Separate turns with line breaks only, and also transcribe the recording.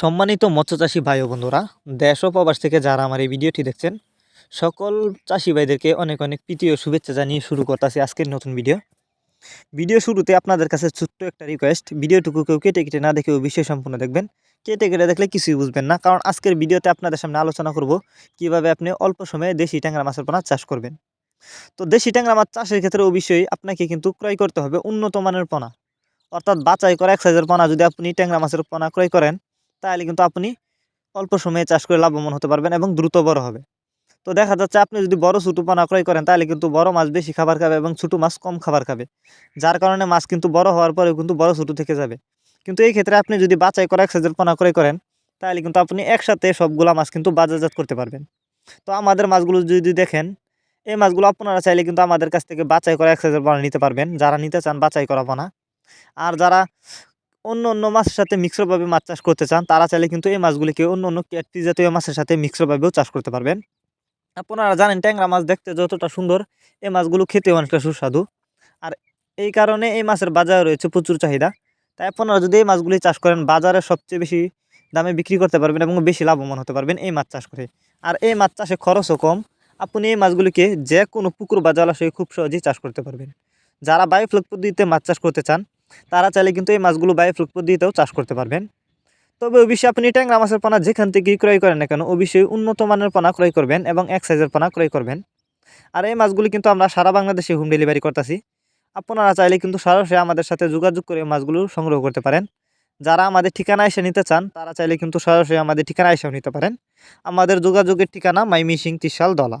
সম্মানিত মৎস্যচাষী ভাই ও বন্ধুরা, দেশ ও প্রবাস থেকে যারা আমার এই ভিডিওটি দেখছেন, সকল চাষি ভাইদেরকে অনেক অনেক প্রীতি ও শুভেচ্ছা জানিয়ে শুরু করতেছি আজকের নতুন ভিডিও। ভিডিও শুরুতে আপনাদের কাছে ছোট্ট একটা রিকোয়েস্ট ভিডিওটুকু কেউ কেটে কেটে না দেখে বিষয় সম্পূর্ণ দেখবেন। কেটে কেটে দেখলে কিছুই বুঝবেন না, কারণ আজকের ভিডিওতে আপনাদের সামনে আলোচনা করব কীভাবে আপনি অল্প সময়ে দেশি ট্যাংরা মাছের পোনা চাষ করবেন। তো দেশি ট্যাংরা মাছ চাষের ক্ষেত্রে অবশ্যই আপনাকে কিন্তু ক্রয় করতে হবে উন্নত মানের পোনা। অর্থাৎ বাছাই করা এক সাইজের পোনা যদি আপনি ট্যাংরা মাছের পোনা ক্রয় করেন তাহলে কিন্তু আপনি অল্প সময়ে চাষ করে লাভবান হতে পারবেন এবং দ্রুত বড় হবে। তো দেখা যাচ্ছে আপনি যদি বড় ছোটো পোনা ক্রয় করেন, তাহলে কিন্তু বড় মাছ বেশি খাবার খাবে এবং ছোটো মাছ কম খাবার খাবে। যার কারণে মাছ কিন্তু বড় হওয়ার পরেও কিন্তু বড় ছোটো থেকে যাবে। কিন্তু এই ক্ষেত্রে আপনি যদি বাছাই করা এক সাইজের পোনা ক্রয় করেন, তাহলে কিন্তু আপনি একসাথে সবগুলা মাছ কিন্তু বাজারজাত করতে পারবেন। তো আমাদের মাছগুলো যদি দেখেন, এই মাছগুলো আপনারা চাইলে কিন্তু আমাদের কাছ থেকে বাছাই করা এক সাইজের পোনা নিতে পারবেন। যারা নিতে চান বাছাই করা পোনা। আর যারা অন্য অন্য মাছের সাথে মিশ্রভাবে মাছ চাষ করতে চান, তারা চাইলে কিন্তু এই মাছগুলিকে অন্য অন্য ক্যাটরি জাতীয় মাছের সাথে মিশ্রভাবেও চাষ করতে পারবেন। আপনারা জানেন ট্যাংরা মাছ দেখতে যতটা সুন্দর, এই মাছগুলো খেতে অনেকটা সুস্বাদু। আর এই কারণে এই মাছের বাজারে রয়েছে প্রচুর চাহিদা। তাই আপনারা যদি এই মাছগুলি চাষ করেন, বাজারে সবচেয়ে বেশি দামে বিক্রি করতে পারবেন এবং বেশি লাভবান হতে পারবেন এই মাছ চাষ করে। আর এই মাছ চাষে খরচও কম, আপনি এই মাছগুলিকে যে কোনো পুকুর বা জলাশয়ে খুব সহজেই চাষ করতে পারবেন। যারা বায়োফ্লক পদ্ধতিতে মাছ চাষ করতে চান তারা চাইলে কিন্তু এই মাছগুলো বায়োফ্লক পদ্ধতিতেও চাষ করতে পারবেন। তবে অবশ্যই আপনি ট্যাংরা মাছের পোনা যেখান থেকে ক্রয় করেন না কেন, অবশ্যই উন্নত মানের পোনা ক্রয় করবেন এবং এক সাইজের পোনা ক্রয় করবেন। আর এই মাছগুলি কিন্তু আমরা সারা বাংলাদেশে হোম ডেলিভারি করতেছি। আপনারা চাইলে কিন্তু সরাসরি আমাদের সাথে যোগাযোগ করে মাছগুলো সংগ্রহ করতে পারেন। যারা আমাদের ঠিকানা এসে নিতে চান, তারা চাইলে কিন্তু সরাসরি আমাদের ঠিকানা এসেও নিতে পারেন। আমাদের যোগাযোগের ঠিকানা মাইমিসিং তিশাল দলা।